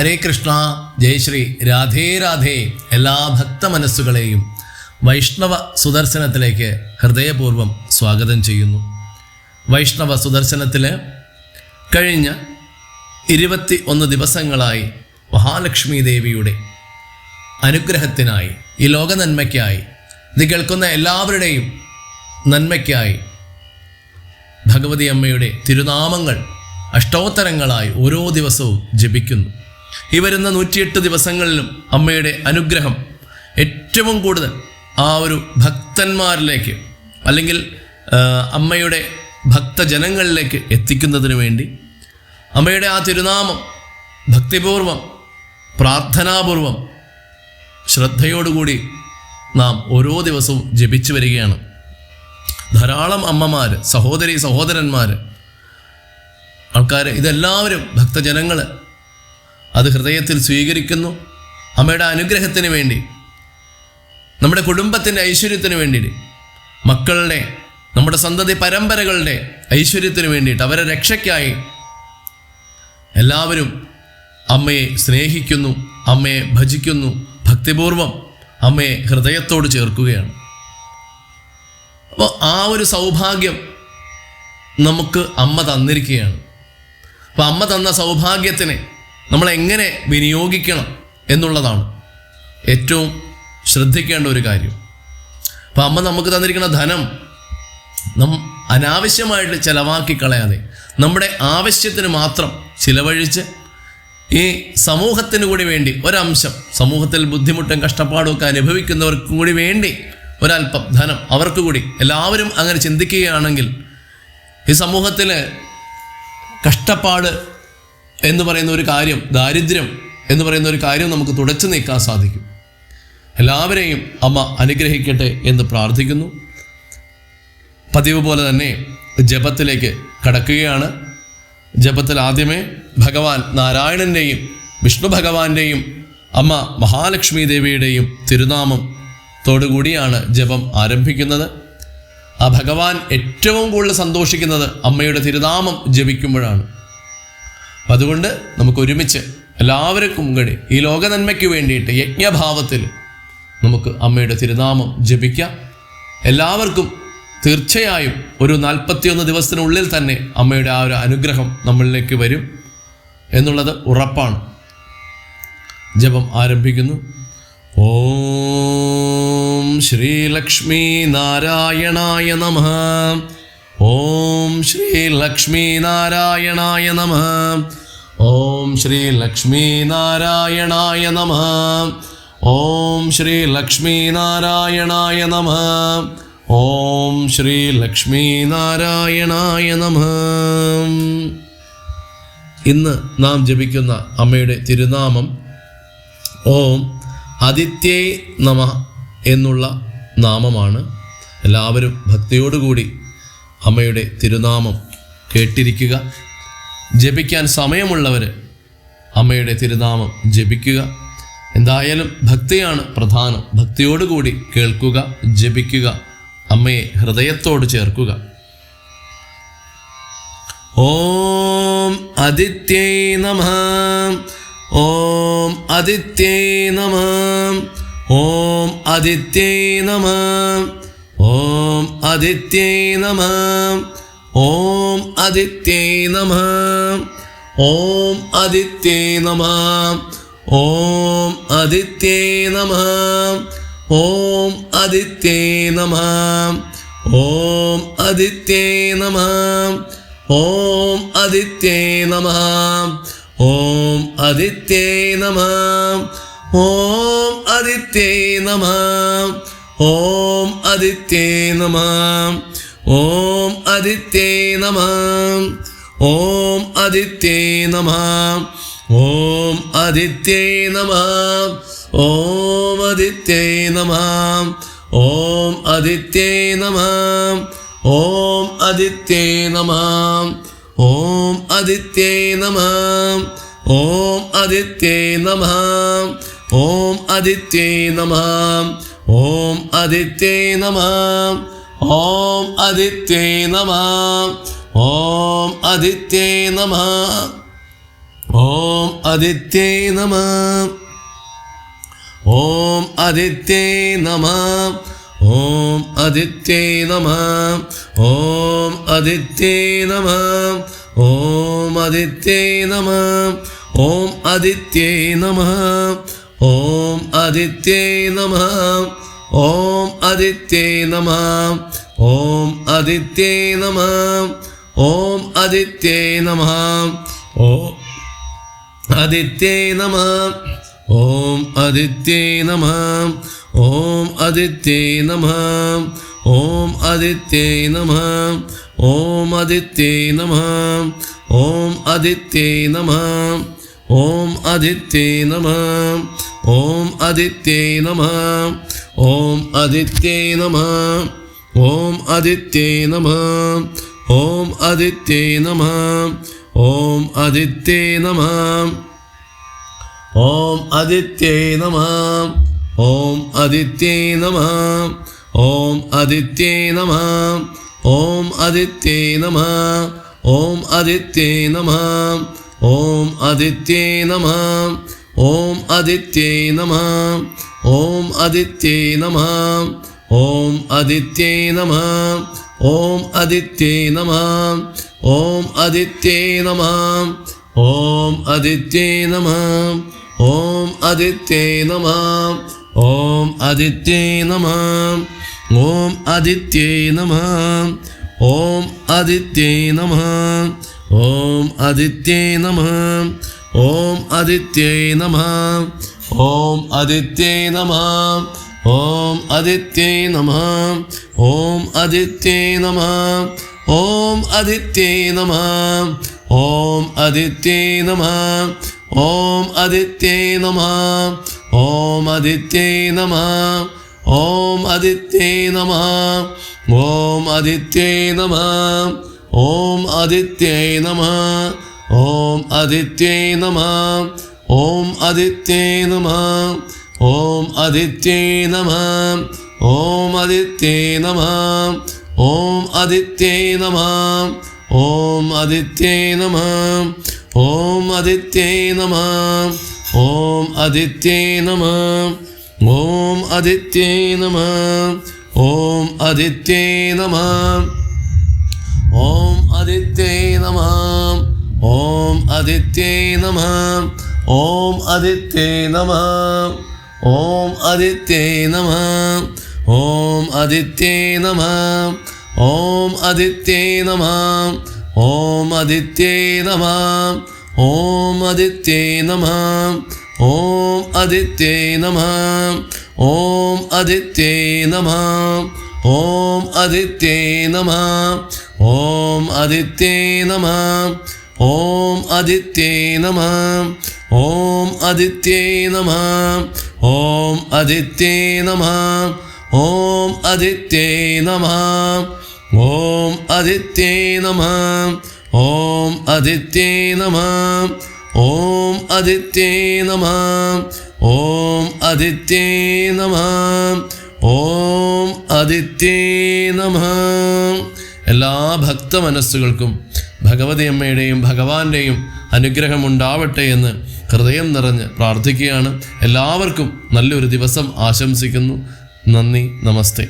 ഹരേ കൃഷ്ണ ജയശ്രീ രാധേ രാധേ എല്ലാ ഭക്ത മനസ്സുകളെയും വൈഷ്ണവ സുദർശനത്തിലേക്ക് ഹൃദയപൂർവം സ്വാഗതം ചെയ്യുന്നു. വൈഷ്ണവ സുദർശനത്തിൽ കഴിഞ്ഞ ഇരുപത്തി ഒന്ന് ദിവസങ്ങളായി മഹാലക്ഷ്മി ദേവിയുടെ അനുഗ്രഹത്തിനായി ഈ ലോക നന്മയ്ക്കായി ഇത് കേൾക്കുന്ന എല്ലാവരുടെയും നന്മയ്ക്കായി ഭഗവതി അമ്മയുടെ തിരുനാമങ്ങൾ അഷ്ടോത്തരങ്ങളായി ഓരോ ദിവസവും ജപിക്കുന്നു. ഈ വരുന്ന നൂറ്റിയെട്ട് ദിവസങ്ങളിലും അമ്മയുടെ അനുഗ്രഹം ഏറ്റവും കൂടുതൽ ആ ഒരു ഭക്തന്മാരിലേക്ക് അല്ലെങ്കിൽ അമ്മയുടെ ഭക്തജനങ്ങളിലേക്ക് എത്തിക്കുന്നതിന് വേണ്ടി അമ്മയുടെ ആ തിരുനാമം ഭക്തിപൂർവം പ്രാർത്ഥനാപൂർവം ശ്രദ്ധയോടുകൂടി നാം ഓരോ ദിവസവും ജപിച്ചു വരികയാണ്. ധാരാളം അമ്മമാർ സഹോദരി സഹോദരന്മാർ ആൾക്കാർ ഇതെല്ലാവരും ഭക്തജനങ്ങൾ അത് ഹൃദയത്തിൽ സ്വീകരിക്കുന്നു. അമ്മയുടെ അനുഗ്രഹത്തിന് വേണ്ടി നമ്മുടെ കുടുംബത്തിന്റെ ഐശ്വര്യത്തിന് വേണ്ടിയിട്ട് മക്കളുടെ നമ്മുടെ സന്തതി പരമ്പരകളുടെ ഐശ്വര്യത്തിന് വേണ്ടിയിട്ട് അവരെ രക്ഷയ്ക്കായി എല്ലാവരും അമ്മയെ സ്നേഹിക്കുന്നു അമ്മയെ ഭജിക്കുന്നു ഭക്തിപൂർവം അമ്മയെ ഹൃദയത്തോട് ചേർക്കുകയാണ്. അപ്പോൾ ആ ഒരു സൗഭാഗ്യം നമുക്ക് അമ്മ തന്നിരിക്കുകയാണ്. അപ്പോൾ അമ്മ തന്ന സൗഭാഗ്യത്തിനെ നമ്മൾ എങ്ങനെ വിനിയോഗിക്കണം എന്നുള്ളതാണ് ഏറ്റവും ശ്രദ്ധിക്കേണ്ട ഒരു കാര്യം. അപ്പം അമ്മ നമുക്ക് തന്നിരിക്കുന്ന ധനം നം അനാവശ്യമായിട്ട് ചിലവാക്കി കളയാതെ നമ്മുടെ ആവശ്യത്തിന് മാത്രം ചിലവഴിച്ച് ഈ സമൂഹത്തിന് കൂടി വേണ്ടി ഒരംശം സമൂഹത്തിൽ ബുദ്ധിമുട്ടും കഷ്ടപ്പാടും ഒക്കെ അനുഭവിക്കുന്നവർക്കും കൂടി വേണ്ടി ഒരല്പം ധനം അവർക്ക് കൂടി എല്ലാവരും അങ്ങനെ ചിന്തിക്കുകയാണെങ്കിൽ ഈ സമൂഹത്തിൽ കഷ്ടപ്പാട് എന്ന് പറയുന്ന ഒരു കാര്യം ദാരിദ്ര്യം എന്ന് പറയുന്ന ഒരു കാര്യം നമുക്ക് തുടച്ചു നീക്കാൻ സാധിക്കും. എല്ലാവരെയും അമ്മ അനുഗ്രഹിക്കട്ടെ എന്ന് പ്രാർത്ഥിക്കുന്നു. പതിവ് പോലെ തന്നെ ജപത്തിലേക്ക് കടക്കുകയാണ്. ജപത്തിൽ ആദ്യമേ ഭഗവാൻ നാരായണന്റെയും വിഷ്ണു ഭഗവാന്റെയും അമ്മ മഹാലക്ഷ്മി ദേവിയുടെയും തിരുനാമം തോടുകൂടിയാണ് ജപം ആരംഭിക്കുന്നത്. ആ ഭഗവാൻ ഏറ്റവും കൂടുതൽ സന്തോഷിക്കുന്നത് അമ്മയുടെ തിരുനാമം ജപിക്കുമ്പോഴാണ്. അപ്പം അതുകൊണ്ട് നമുക്ക് ഒരുമിച്ച് എല്ലാവർക്കും കൂടി ഈ ലോക നന്മയ്ക്ക് വേണ്ടിയിട്ട് യജ്ഞഭാവത്തിൽ നമുക്ക് അമ്മയുടെ തിരുനാമം ജപിക്കാം. എല്ലാവർക്കും തീർച്ചയായും ഒരു നാൽപ്പത്തിയൊന്ന് ദിവസത്തിനുള്ളിൽ തന്നെ അമ്മയുടെ ആ ഒരു അനുഗ്രഹം നമ്മളിലേക്ക് വരും എന്നുള്ളത് ഉറപ്പാണ്. ജപം ആരംഭിക്കുന്നു. ഓം ശ്രീലക്ഷ്മി നാരായണായ നമ. ഓം ശ്രീ ലക്ഷ്മീ നാരായണായ നമ. ഓം ശ്രീ ലക്ഷ്മീ നാരായണായ നമ. ഓം ശ്രീ ലക്ഷ്മീ നാരായണായ നമ. ഓം ശ്രീ ലക്ഷ്മീ നാരായണായ നമ. ഇന്ന് നാം ജപിക്കുന്ന അമ്മയുടെ തിരുനാമം ഓം ആദിത്യേ നമ എന്നുള്ള നാമമാണ്. എല്ലാവരും ഭക്തിയോടുകൂടി അമ്മയുടെ തിരുനാമം കേട്ടിരിക്കുക. ജപിക്കാൻ സമയമുള്ളവർ അമ്മയുടെ തിരുനാമം ജപിക്കുക. എന്തായാലും ഭക്തിയാണ് പ്രധാനം. ഭക്തിയോടുകൂടി കേൾക്കുക ജപിക്കുക അമ്മയെ ഹൃദയത്തോട് ചേർക്കുക. ഓം ആദിത്യേ നമ. ഓം ആദിത്യേ നമ. ഓം ആദിത്യേ നമ. ஓம் அதித்யே நம. ஓம் அதித்யே நம. ஓம் அதித்யே நம. ஓம் அதித்யே நம. ஓம் அதித்யே நம. ஓம் அதித்யே நம. ஓம் அதித்யே நம. ஓம் அதித்யே நம. ஓம் அதித்யே நம. ഓം ആദിത്യേ നമ ഓം ആദിത്യേ നമ ഓം ആദിത്യേ നമ ഓം ആദിത്യേ നമ ഓം ആദിത്യേ നമ ഓം ആദിത്യേ നമ ഓം ആദിത്യേ നമ ഓം ആദിത്യേ നമ ഓം ആദിത്യേ നമ ഓം ആദിത്യേ നമ ഓം ആദിത്യേ നമ ഓം ആദിത്യേ നമ ഓം ആദിത്യേ നമ ഓം ആദിത്യേ നമ ഓം ആദിത്യേ നമ ഓം ആദിത്യേ നമ ഓം ആദിത്യേ നമ ഓം ആദിത്യേ നമ ഓം ആദിത്യേ നമ ഓം ആദിത്യേ നമ ഓം ആദിത്യേ നമ ഓം ആദിത്യേ നമ ഓം ആദിത്യേ നമ ഓം ആദിത്യേ നമ ഓം ആദിത്യേ നമ ഓം ആദിത്യേ നമ ഓം ആദിത്യേ നമ ഓം ആദിത്യേ നമ ഓം ആദിത്യേ നമ ഓം ആദിത്യേ നമ ഓം ആദിത്യേ നമ ఓం ఆదిత్యై నమ ఓం ఆదిత్యై నమ ఓం ఆదిత్యై నమ ఓం ఆదిత్యై నమ ఓం ఆదిత్యై నమ ఓం ఆదిత్యై నమ ఓం ఆదిత్యై నమ ఓం ఆదిత్యై నమ ఓం ఆదిత్యై నమ ఓం ఆదిత్యై నమ ఓం ఆదిత్యై నమ ॐ आदित्यै नमः ॐ आदित्ये नमः ॐ आदित्ये नमः ॐ आदित्ये नमः ॐ आदित्ये नमः ॐ आदित्यै नमः ॐ आदित्ये नमः ॐ आदित्यै नमः ॐ आदित्ये नमः ॐ आदित्ये नमः ॐ आदित्यै नमः ఓం ఆదిత్యై నమ ఓం ఆదిత్యై నమ ఓం ఆదిత్యై నమ ఓం ఆదిత్యై నమ ఓం ఆదిత్యై నమ ఓం ఆదిత్యై నమ ఓం ఆదిత్యై నమ ఓం ఆదిత్యై నమ ఓం ఆదిత్యై నమ ఓం ఆదిత్యై నమ ఓం ఆదిత్యై నమ Om Aditya Namah Om Aditya Namah Om Aditya Namah Om Aditya Namah Om Aditya Namah Om Aditya Namah Om Aditya Namah Om Aditya Namah Om Aditya Namah Om Aditya Namah ओम आदित्य नमः ओम आदित्य नमः ओम आदित्य नमः ओम आदित्य नमः ओम आदित्य नमः ओम आदित्य नमः ओम आदित्य नमः ओम आदित्य नमः ओम आदित्य नमः ॐ आदित्ये नमः ॐ आदित्ये नमः ഓം ആദിത്യേ നമ. ഓം ആദിത്യേ നമ. ഓം ആദിത്യേ നമ. ഓം ആദിത്യേ നമ. ഓം ആദിത്യേ നമ. ഓം ആദിത്യേ നമ. ഓം ആദിത്യേ നമ. ഓം ആദിത്യേ നമ. ഓം ആദിത്യേ നമ. എല്ലാ ഭക്ത മനസ്സുകൾക്കും ഭഗവതി ഭഗവാന്റെയും അനുഗ്രഹം ഉണ്ടാവട്ടെ എന്ന് ഹൃദയം നിറഞ്ഞ് പ്രാർത്ഥിക്കുകയാണ്. എല്ലാവർക്കും നല്ലൊരു ദിവസം ആശംസിക്കുന്നു. നന്ദി നമസ്തേ.